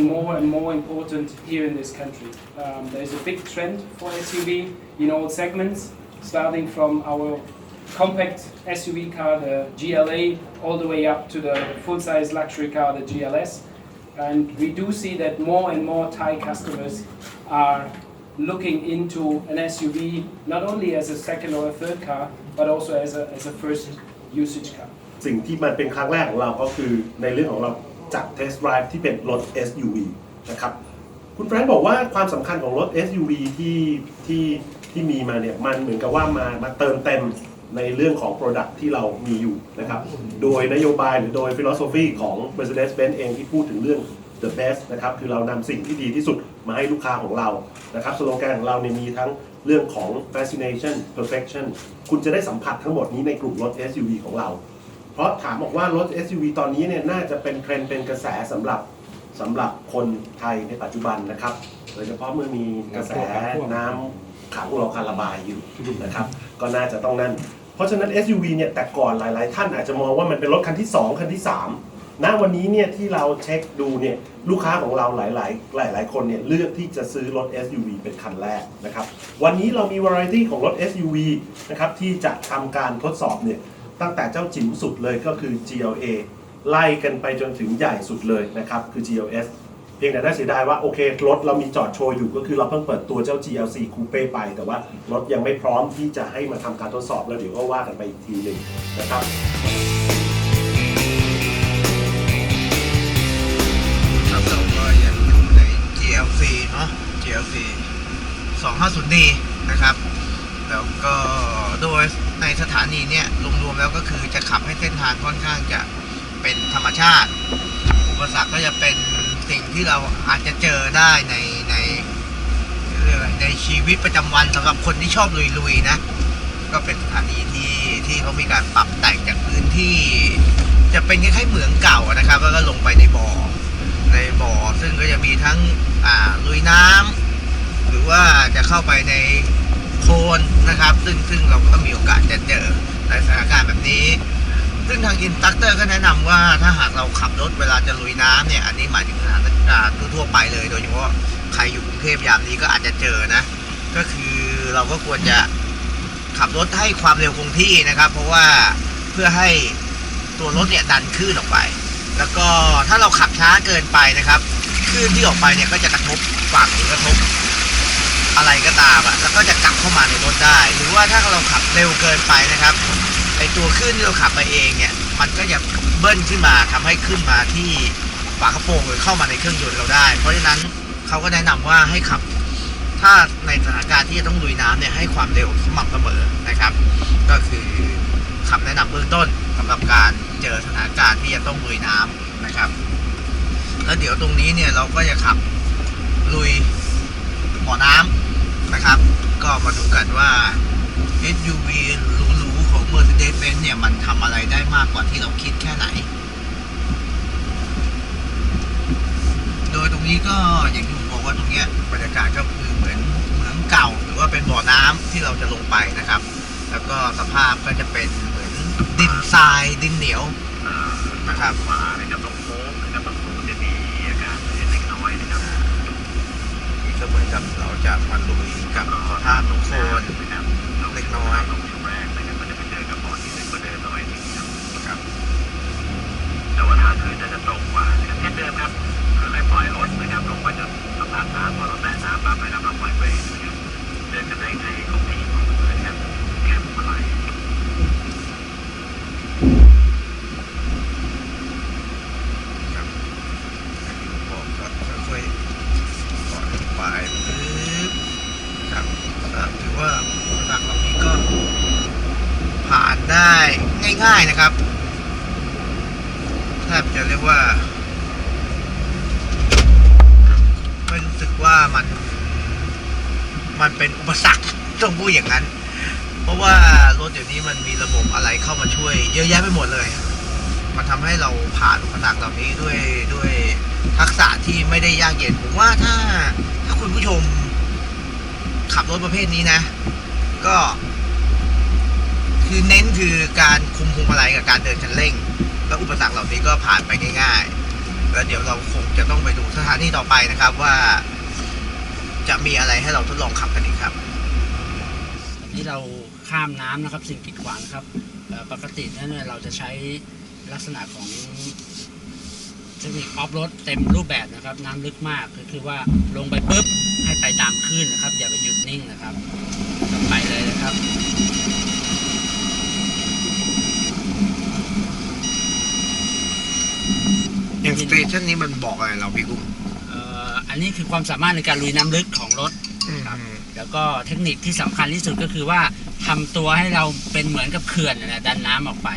becoming more and more important here in this country. Um, there's a big trend for SUV in all segments, starting from our compact SUV car, the GLA, all the way up to the full-size luxury car, the GLS. And we do see that more and more Thai customers are looking into an SUV not only as a second or a third car, but also as a, as a first usage car. สิ่งที่มันเป็นครั้งแรกของเราก็คือในเรื่องของเรา จัดเทสต์ไดรฟ์ที่เป็นรถ SUV นะครับคุณแฟรงค์บอกว่าความสำคัญของรถ SUV ที่ที่ที่มีมาเนี่ยมันเหมือนกับว่ามามาเติมเต็มในเรื่องของ Product ที่เรามีอยู่นะครับ โดยนโยบายหรือโดย philosophy ของ Mercedes-Benz เองที่พูดถึงเรื่อง the best นะครับคือเรานำสิ่งที่ดีที่สุดมาให้ลูกค้าของเรานะครับสโลแกนของเราเนี่ยมีทั้งเรื่องของ fascination perfection คุณจะได้สัมผัสทั้งหมดนี้ในกลุ่มรถ SUV ของเรา เพราะถามบอกว่ารถ SUV ตอนนี้เนี่ยน่าจะเป็นเทรนด์เป็นกระแสสำหรับสำหรับคนไทยในปัจจุบันนะครับ โดยเฉพาะเมื่อมีกระแสน้ำขังรอการระบายอยู่นะครับ ก็น่าจะต้องนั่น เพราะฉะนั้น SUV เนี่ยแต่ก่อนหลาย ๆ ท่านอาจจะมองว่ามันเป็นรถคันที่ 2 คันที่ 3 ณวันนี้เนี่ยที่เราเช็คดูเนี่ยลูกค้าของเราหลาย ๆ หลาย ๆ คนเนี่ยเลือกที่จะซื้อรถ SUV เป็นคันแรกนะครับ วันนี้เรามี variety ของรถ SUV นะครับที่จะทำการทดสอบเนี่ย ตั้งแต่เจ้าจิ๋วสุดเลยก็คือ GLA ไล่กันไปจนถึงใหญ่สุดเลยนะครับคือ GLS เพียงแต่น่าเสียดายว่าโอเครถเรามีจอดโชว์อยู่ก็คือเราเพิ่งเปิดตัวเจ้า GLC Coupe ไป แต่ว่ารถยังไม่พร้อมที่จะให้มาทำการทดสอบแล้วเดี๋ยวก็ว่ากันไปอีกทีหนึ่งนะครับครับเราก็ยังอยู่ใน GLC เนาะ GLC 250D นะครับ แล้วก็โดยในสถานีเนี่ยรวมๆ แล้วก็คือจะขับให้เส้นทางค่อนข้างจะเป็นธรรมชาติ อุปสรรคก็จะเป็นสิ่งที่เราอาจจะเจอได้ในในในชีวิตประจำวันสำหรับคนที่ชอบลุยๆนะ ก็เป็นสถานีที่ที่เขามีการปรับแต่งจากพื้นที่ จะเป็นคล้ายๆเหมืองเก่านะครับ แล้วก็ลงไปในบ่อ ในบ่อซึ่งก็จะมีทั้งอ่าลุยน้ำหรือว่าจะเข้าไปในโคลนนะครับ ซึ่งซึ่งเราก็มีโอกาสจะเจอ ในสถานการณ์แบบนี้ ซึ่งทางอินสตัคเตอร์ก็แนะนำว่าถ้าหากเราขับรถเวลาจะลุยน้ำเนี่ย อันนี้หมายถึงสถานการณ์ทั่วไปเลย โดยเฉพาะใครอยู่กรุงเทพยามนี้ก็อาจจะเจอนะ ก็คือเราก็ควรจะขับรถให้ความเร็วคงที่นะครับ เพราะว่าเพื่อให้ตัวรถเนี่ยดันคลื่นออกไป แล้วก็ถ้าเราขับช้าเกินไปนะครับคลื่นที่ออกไปเนี่ยก็จะกระทบฝั่งหรือกระทบ อะไรก็ตามอะแล้วก็จะกลับเข้ามาในรถได้ หรือว่าถ้าเราขับเร็วเกินไปนะครับไอตัวคลื่นที่เราขับไปเองเนี่ย มันก็จะเบิ้ลขึ้นมาทำให้ขึ้นมาที่ฝากระโปรงหรือเข้ามาในเครื่องยนต์เราได้ เพราะฉะนั้นเขาก็แนะนำว่าให้ขับ ถ้าในสถานการณ์ที่จะต้องลุยน้ำเนี่ยให้ความเร็วสม่ำเสมอนะครับ ก็คือคำแนะนำเบื้องต้นสำหรับการเจอสถานการณ์ที่จะต้องลุยน้ำนะครับ แล้วเดี๋ยวตรงนี้เนี่ยเราก็จะขับลุยบ่อน้ำ นะครับ ก็มาดูกันว่า SUV หรูๆของ Mercedes-Benz เนี่ย มันทำอะไรได้มากกว่าที่เราคิดแค่ไหน โดยตรงนี้ก็อย่างที่ผมบอกว่าตรงเนี้ยบรรยากาศก็คือเหมือนเหมืองเก่า หรือว่าเป็นบ่อน้ำที่เราจะลงไปนะครับ แล้วก็สภาพก็จะเป็นเหมือนดินทรายดินเหนียวนะครับ กับเราจะมาลุยกับสภาพโคนนะครับเล็กน้อยลงช่วงแรกนะครับก็จะไปเจอกับบ่อที่ลึกกว่าเดิมหน่อยนึงครับครับแต่ว่าทางขึ้นจะตรงกว่านะครับเช่นเดิมครับค่อยๆปล่อยรถนะครับลงมาจากสัมผัสน้ำพอเราแตะน้ำปั๊บนะครับเราปล่อยเบรกนะครับเดินกันได้ในของที่ของเพื่อนครับแคบมาไหลครับอย่างที่ผมบอกก็ค่อยๆปล่อยลงไปปึ๊บครับก็ถือว่าหลักเหล่านี้ก็ผ่านได้ง่าย ๆนะครับแทบจะเรียกว่า ไม่รู้สึกว่ามัน มันเป็นอุปสรรคต้องพูดอย่างนั้น เพราะว่ารถเดี๋ยวนี้มันมีระบบอะไรเข้ามาช่วย เยอะแยะไปหมดเลย มันทำให้เราผ่านอุปสรรคเหล่านี้ด้วยด้วยทักษะที่ไม่ได้ยากเย็นผมว่าถ้าถ้าคุณผู้ชมขับรถประเภทนี้นะ ก็ คือเน้นคือการคุมพวงมาลัยกับการเดินคันเร่ง แล้วอุปสรรคเหล่านี้ก็ผ่านไปง่ายๆ แล้วเดี๋ยวเราคงจะต้องไปดูสถานที่ต่อไปนะครับว่า จะมีอะไรให้เราทดลองขับกันอีกครับตอนนี้เราข้ามน้ำนะครับสิ่งกีดขวางนะครับเอ่อปกตินั้นเนี่ยเราจะใช้ลักษณะของเทคนิคออฟโรดเต็มรูปแบบนะครับ น้ำลึกมากก็คือว่าลงไปปุ๊บให้ไปตามคลื่นนะครับ อย่าไปหยุดนิ่งนะครับไปเลยนะครับอย่างสเตชันนี้มันบอกอะไรเราพี่กุ้งเอ่ออันนี้คือความสามารถในการลุยน้ำลึกของรถครับแล้วก็เทคนิคที่สำคัญที่สุดก็คือว่าทำตัวให้เราเป็นเหมือนกับเขื่อนนะดันน้ำออกไป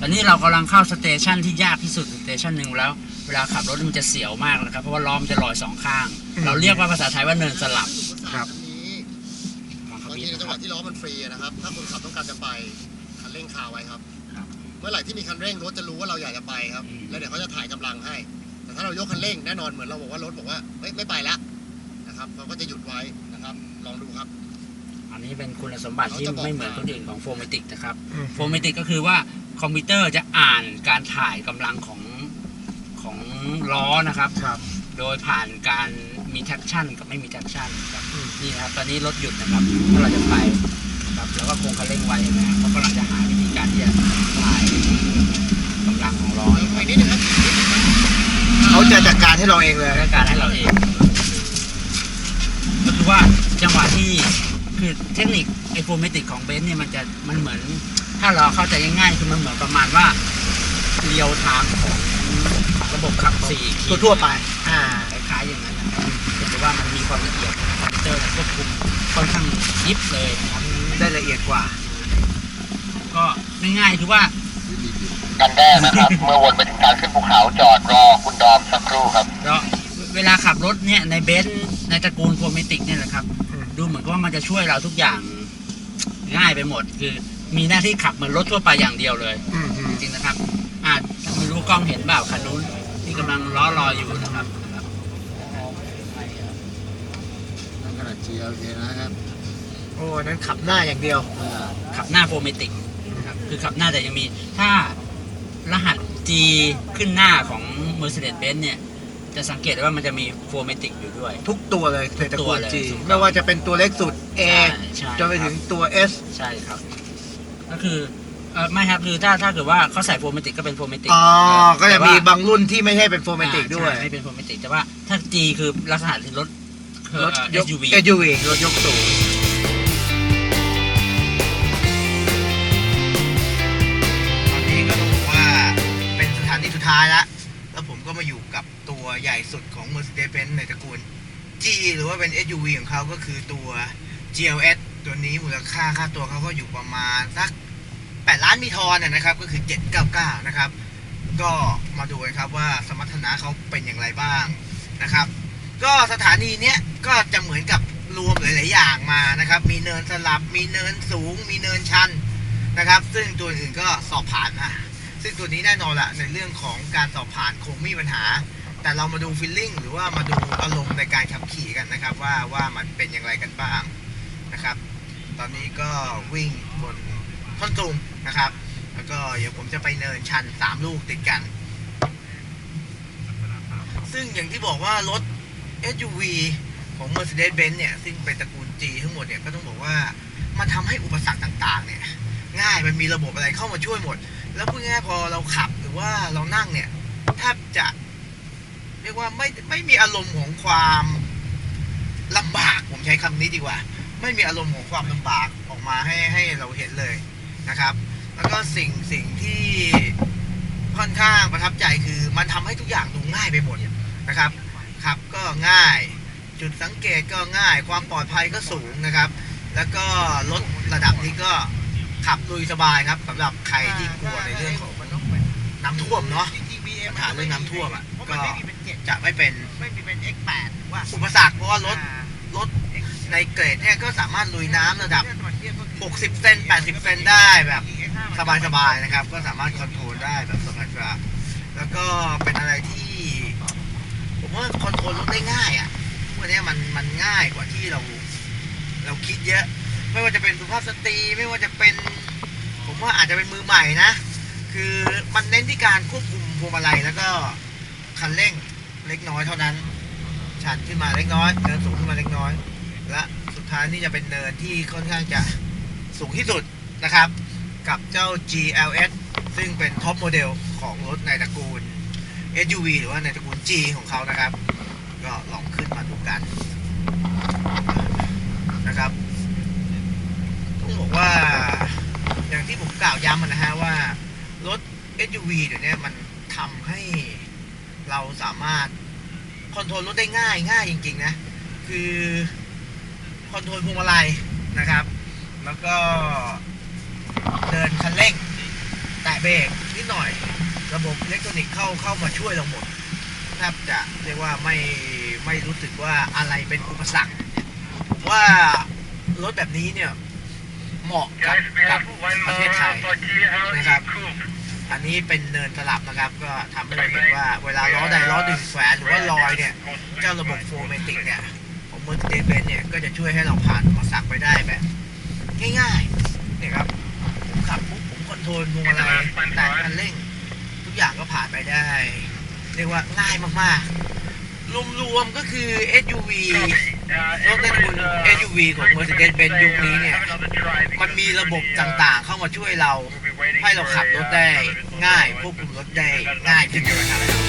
ตอนนี้เรากำลังเข้าสเตชันที่ยากที่สุดสเตชันหนึ่งแล้ว เวลาขับรถมันจะเสียวมากนะครับ เพราะว่าล้อมนจะลอยสองข้าง เราเรียกว่าภาษาไทยว่าเนินสลับครับฟังครับบางพี่ทีในนะจังคหรัวะบที่ล้อมันฟรีอะนะครับ ถ้าคนขับต้องการจะไปคันเร่งคาไว้ครับครับ เมื่อไหร่ที่มีคันเร่งรถจะรู้ว่าเราอยากจะไปครับอืมแล้วเดี๋ยวเขาจะถ่ายกำลังให้ แต่ถ้าเรายกคันเร่งแน่นอนเหมือนเราบอกว่ารถบอกว่าเฮ้ยไม่ไปละนะครับเขาก็จะหยุดไว้นะครับ ลองดูครับ อันนี้เป็นคุณสมบัติที่เขาจะบอกไม่เหมือนคนอื่นของโฟมิติกนะครับอืมโฟมิติกก็คือว่าคอมพิวเตอร์จะอ่านการถ่ายกำลังของของล้อนะครับครับ โดยผ่านการมีแท็กชั่นกับไม่มีแท็กชั่นครับนี่นะครับ ตอนนี้รถหยุดนะครับ ถ้าเราจะไปครับแล้วก็คงคันเร่งไว้นะครับเขากำลังจะหาวิธีการที่จะถ่ายกำลังของล้อไปนิดนึงครับ เขาจะจัดการให้เราเองเลยและการให้เราเองก็คือว่าจังหวะที่คือเทคนิคไอโฟเมติกของเบนซ์เนี่ยมันจะมันเหมือน ถ้าเราเข้าใจง่ายๆคือมันเหมือนประมาณว่าเรียวไทม์ของระบบขับสี่ขีดทั่วๆไป อ่าคล้ายๆอย่างนั้นนะครับแต่ว่ามันมีความละเอียดของคอมพิวเตอร์ควบคุมค่อนข้างยิบเลยนะครับได้ละเอียดกว่า ก็ง่ายๆคือว่า กันแรกนะครับ เมื่อวนไปถึงทางขึ้นภูเขาจอดรอคุณดอมสักครู่ครับเราเวลาขับรถเนี่ยในเบนซ์ในตระกูลโฟมิติกเนี่ยแหละครับ อืม ดูเหมือนกับว่ามันจะช่วยเราทุกอย่างง่ายไปหมด คือมีหน้าที่ขับเหมือนรถทั่วไปอย่างเดียวเลย อืมอืมจริงๆนะครับ อาจไม่รู้กล้องเห็นเปล่าคันนู้นที่กำลังล้อรออยู่นะครับนะครับนั่นขนาด GLA นะครับโอ้นั้นขับหน้าอย่างเดียว ขับหน้าโฟเมติกนะครับคือขับหน้าแต่ยังมี ถ้า รหัส G ขึ้นหน้าของ Mercedes-Benz เนี่ย จะสังเกตได้ว่ามันจะมีโฟเมติกอยู่ด้วย ทุกตัวเลยในตระทุกตักูวลเลยจีถูกต้องไม่ว่าจะเป็นตัวเล็กสุด A ใช่จนไปถึงตัว S ใช่ครับ ก็คือเออไม่ครับคือถ้าถ้าเกิดว่าเขาใส่โฟเมติกก็เป็นโฟเมติกอ๋อ ก็จะมีแต่ว่าบางรุ่นที่ไม่ใช่เป็นโฟร์แมติกด้วยอ่าใช่ไม่เป็นโฟเมติกแต่ว่าถ้า G คือลักษณะที่รถรถยก SUV SUV รถยกสูง ท้ายแล้วแล้วผมก็มาอยู่กับตัวใหญ่สุดของ Mercedes-Benz ในตระกูล G หรือว่าเป็น SUV ของเขาก็คือตัว GLS ตัวนี้มูลค่าค่าตัวเขาก็อยู่ประมาณสัก 8 ล้านมีทอนนะนะครับ ก็คือ 799 นะครับ ก็มาดูกันครับว่าสมรรถนะเขาเป็นอย่างไรบ้างนะครับ ก็สถานีเนี้ยก็จะเหมือนกับรวมหลาย ๆ อย่างมานะครับ มีเนินสลับ มีเนินสูง มีเนินชันนะครับ ซึ่งตัวอื่นก็สอบผ่านมา ซึ่งตัวนี้แน่นอนละในเรื่องของการสอบผ่านคงไม่มีปัญหา แต่เรามาดูฟีลลิ่งหรือว่ามาดูอารมณ์ในการขับขี่กันนะครับว่าว่ามันเป็นอย่างไรกันบ้างนะครับ ตอนนี้ก็วิ่งบนท่อนสูงนะครับ แล้วก็เดี๋ยวผมจะไปเนินชัน 3 ลูกติดกัน ซึ่งอย่างที่บอกว่ารถ SUV ของ Mercedes-Benz เนี่ย ซึ่งเป็นตระกูล G ทั้งหมดเนี่ย ก็ต้องบอกว่า มันทำให้อุปสรรคต่างๆ เนี่ย ง่าย มันมีระบบอะไรเข้ามาช่วยหมด แล้วพูดง่ายๆพอเราขับหรือว่าเรานั่งเนี่ยแทบจะเรียกว่าไม่ไม่มีอารมณ์ของความลำบากผมใช้คำนี้ดีกว่า ไม่มีอารมณ์ของความลำบากออกมาให้ให้เราเห็นเลยนะครับ แล้วก็สิ่งสิ่งที่ค่อนข้างประทับใจคือมันทำให้ทุกอย่างดูง่ายไปหมดนะครับขับก็ง่าย จุดสังเกตก็ง่าย ความปลอดภัยก็สูงนะครับ แล้วก็รถระดับนี้ก็ ขับลุยสบายครับสำหรับใครที่กลัวในเรื่องของน้ำท่วมเนาะปัญหาเรื่องน้ำท่วมอะก็จะไม่เป็นไม่มีเป็น X8 ว่าอุปสรรคเพราะว่ารถรถในเกรดเนี่ยก็สามารถลุยน้ำระดับ 60 เซน 80 เซนได้แบบสบายๆนะครับ ก็สามารถคอนโทรลได้แบบสบายๆแล้วก็เป็นอะไรที่ ผมว่าคอนโทรลรถได้ง่ายอะวันนี้มันมันง่ายกว่าที่เรา เราคิดเยอะ ไม่ว่าจะเป็นสุภาพสตรีไม่ว่าจะเป็นผมว่าอาจจะเป็นมือใหม่นะ คือมันเน้นที่การควบคุมพวงมาลัยแล้วก็คันเร่งเล็กน้อยเท่านั้น ชันขึ้นมาเล็กน้อยเนินสูงขึ้นมาเล็กน้อย และสุดท้ายนี่จะเป็นเนินที่ค่อนข้างจะสูงที่สุดนะครับ กับเจ้า GLS ซึ่งเป็นท็อปโมเดลของรถในตระกูล SUV หรือว่าในตระกูล G ของเขานะครับ ก็ลองขึ้นมาดูกันนะครับ ว่า อย่างที่ผมกล่าวย้ำนะฮะว่า รถ SUV เดี๋ยวนี้มันทำให้เราสามารถคอนโทรลรถได้ง่ายง่ายจริง ๆ นะ คือคอนโทรลพวงมาลัยนะครับ แล้วก็เดินคันเร่ง แตะเบรกนิดหน่อย ระบบอิเล็กทรอนิกส์เข้าเข้ามาช่วยเราหมดแทบจะเรียกว่าไม่ไม่รู้สึกว่าอะไรเป็นอุปสรรคผมว่ารถแบบนี้เนี่ย เหมาะกับกับประเทศไทยนะครับอันนี้เป็นเนินสลับนะครับ ก็ทำให้เราเห็นว่าเวลาล้อใดล้อดึงแขวนหรือว่าลอยเนี่ย เจ้าระบบโฟร์เมติกเนี่ยของ Mercedes-Benz เนี่ยก็จะช่วยให้เราผ่านอุปสรรคไปได้แบบ ง่ายๆเนี่ยครับผมขับปุ๊บผมคอนโทรลพวงมาลัยแตะคันเร่ง ทุกอย่างก็ผ่านไปได้ เรียกว่าง่ายมากๆ รวมๆก็คือ SUV รถในตระกูล SUV ของ Mercedes-Benz ยุคนี้เนี่ย มันมีระบบต่างๆ เข้ามาช่วยเรา ให้เราขับรถได้ง่ายควบคุมรถได้ง่ายขึ้นนะครับ